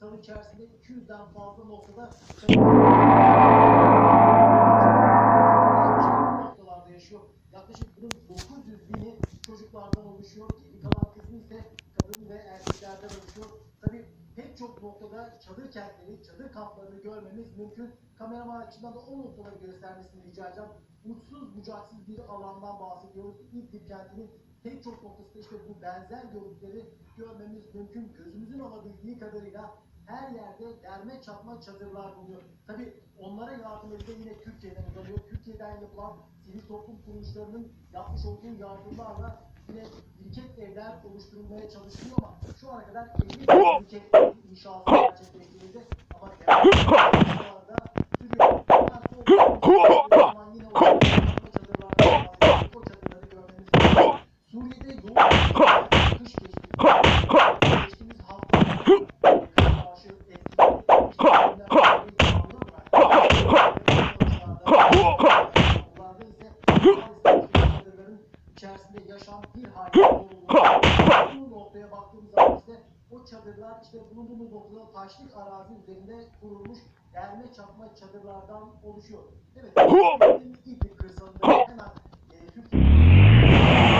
kırsal içerisinde 200'den fazla noktada noktalarda yaşıyor. Yaklaşık bunun 900 bini çocuklardan oluşuyor. Geri kalan kısmı ise kadın ve erkeklerden oluşuyor. Tabii pek çok noktada çadır kentleri, çadır kamplarını görmemiz mümkün. Kameraman açısından da o noktaları göstermesini rica edeceğim. Uçsuz bucaksız bir alandan bahsediyoruz. İdlib kentinin pek çok noktasında işte bu benzer görüntüleri görmemiz mümkün. Gözümüzün alabildiği kadarıyla her yerde derme çatma çadırlar bulunuyor. Tabii onlara yardım eden yine Türkiye'den uzanıyor. Türkiye'den yapılan sivil toplum kuruluşlarının yapmış olduğu yardımlarla yine biriket evler oluşturulmaya çalışılıyor ama şu ana kadar 50 biriket ev inşaatı gerçekleştirildi. Ama. Suriye'de yoğun kış geçti. Geçtiğimiz hafta içerisinde yaşam bir halinde bu noktaya baktığımız zaman işte o çadırlar işte bulunduğumuz noktada taşlık arazi üzerinde kurulmuş derme çatma çadırlardan oluşuyor. Evet, dediğimiz gibi kırsalında hemen e, Türkiye'de milyon